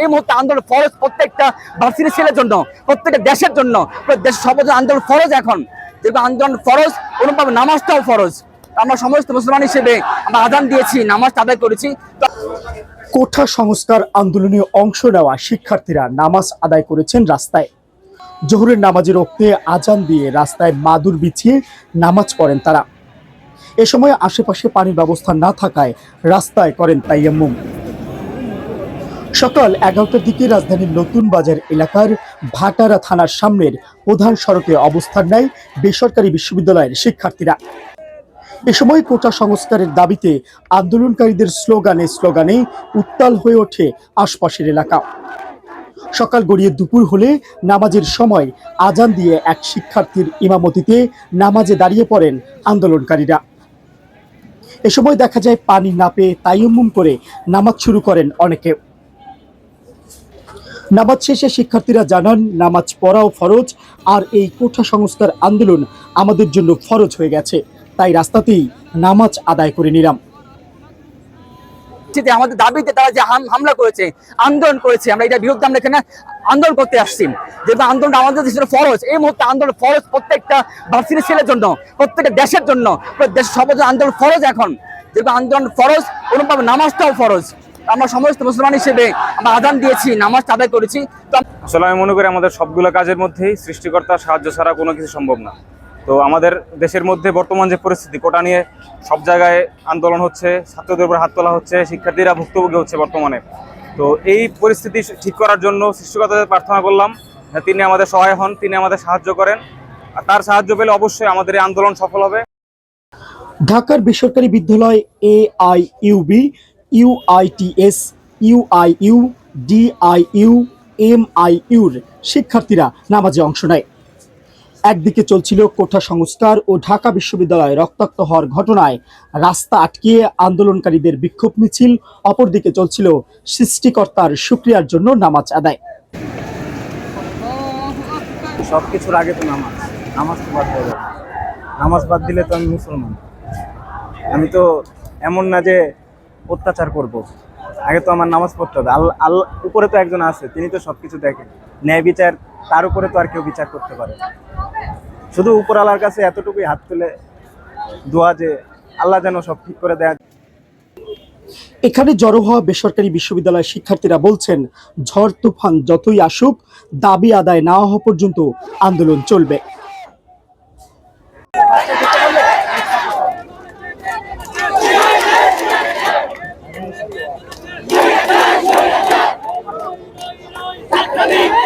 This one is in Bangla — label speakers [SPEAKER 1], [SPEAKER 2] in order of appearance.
[SPEAKER 1] এই মুহূর্তে আন্দোলন ফরজ প্রত্যেকটা ভার্সিটি ছেলের জন্য, প্রত্যেকটা দেশের জন্য। দেশের সব আন্দোলন ফরজ এখন। যেহেতু আন্দোলন ফরজ অনুভাবে নামাজটাও ফরজ। আমরা সমস্ত মুসলমান হিসেবে আমরা আজান দিয়েছি, নামাজ আদায় করেছি।
[SPEAKER 2] কোঠা সংস্কার আন্দোলনে অংশ নেওয়া শিক্ষার্থীরা নামাজ আদায় করেছেন রাস্তায়। জোহরের নামাজের রক্তে আজান দিয়ে রাস্তায় মাদুর বিছিয়ে নামাজ পড়েন তারা। এ সময় আশেপাশে পানির ব্যবস্থা না থাকায় রাস্তায় করেন তাইয়াম্মুম। সকাল এগারোটার দিকে রাজধানীর নতুন বাজার এলাকার ভাটারা থানার সামনের প্রধান সড়কে অবস্থান নেয় বেসরকারি বিশ্ববিদ্যালয়ের শিক্ষার্থীরা। এ সময় কোটা সংস্কারের দাবিতে আন্দোলনকারীদের স্লোগানে স্লোগানে উত্তাল হয়ে ওঠে আশপাশের এলাকা। সকাল গড়িয়ে দুপুর হলে নামাজের সময় আজান দিয়ে এক শিক্ষার্থীর ইমামতিতে নামাজে দাঁড়িয়ে পড়েন আন্দোলনকারীরা। এ সময় দেখা যায় পানি না পেয়ে তাইয়ুম করে নামাজ শুরু করেন অনেকে। নামাজ শেষে শিক্ষার্থীরা জানান, নামাজ পড়াও ফরজ, আর এই কোঠা সংস্কার আন্দোলন আমাদের জন্য ফরজ হয়ে গেছে। তাই রাস্তাতেই নামাজ আদায় করে নিলাম।
[SPEAKER 1] আমাদের দাবিতে তারা যে হামলা করেছে, আন্দোলন করেছে, আমরা এটা বিরুদ্ধে আমরা এখানে আন্দোলন করতে আসছি। যেহেতু আন্দোলন আমাদের দেশের ফরজ, এই মুহূর্তে আন্দোলন ফরজ প্রত্যেকটা ভার্সিটি ছেলের জন্য, প্রত্যেকটা দেশের জন্য দেশের সব আন্দোলন ফরজ এখন। যেহেতু আন্দোলন ফরজ অনুভাবে নামাজটাও ফরজ। আমরা সমস্ত মুসলমান হিসেবে আমরা আদান দিয়েছি নামাজ আদায় করেছি। তো
[SPEAKER 3] আসলে আমি মনে করি আমাদের সবগুলো কাজের মধ্যেই সৃষ্টিকর্তার সাহায্য ছাড়া কোনো কিছু সম্ভব না। তো আমাদের দেশের মধ্যে বর্তমান যে পরিস্থিতি কোটা নিয়ে সব জায়গায় আন্দোলন হচ্ছে ছাত্রদের উপর হাত তোলা হচ্ছে শিক্ষার্থীরা ভুক্তভোগী হচ্ছে বর্তমানে। তো এই পরিস্থিতি ঠিক করার জন্য সৃষ্টিকর্তাদের প্রার্থনা করলাম তিনি আমাদের সহায় হন তিনি আমাদের সাহায্য করেন। আর তার সাহায্য পেলে অবশ্যই আমাদের এই আন্দোলন সফল হবে।
[SPEAKER 2] ঢাকার বেসরকারি বিদ্যালয় A I UB UITS UIU DIU M আই ইউর শিক্ষার্থীরা নামাজে অংশ নেয়। একদিকে চলছিল কোঠা সংস্কার ও ঢাকা বিশ্ববিদ্যালয়ে রক্তাক্ত হওয়ার ঘটনায় রাস্তা আটকিয়ে আন্দোলনকারীদের বিক্ষোভ মিছিল, অপরদিকে চলছিল সৃষ্টিকর্তার সুক্রিয়ার জন্য নামাজ আদায়।
[SPEAKER 4] সব কিছুর আগে তো নামাজ। নামাজ তো বাদ নামাজ বাদ দিলে তো আমি মুসলমান। আমি তো এমন না যে অত্যাচার করব। আগে তো আমার নামাজ পড়তে হবে আল্লাহ আল্লাহ উপরে তো একজন আছে, তিনি তো সব কিছু দেখেন ন্যায় বিচার, তার উপরে তো আর কেউ বিচার করতে পারে। শুধু উপরওয়ালার কাছে এতটুকুই হাত তুলে দোয়া যে আল্লাহ যেন সব ঠিক করে দেয়
[SPEAKER 2] এখানে জড়ো হওয়া বেসরকারি বিশ্ববিদ্যালয়ের শিক্ষার্থীরা বলছেন, ঝড় তুফান যতই আসুক, দাবি আদায় না হওয়া পর্যন্ত আন্দোলন চলবে ছাত্রলীগ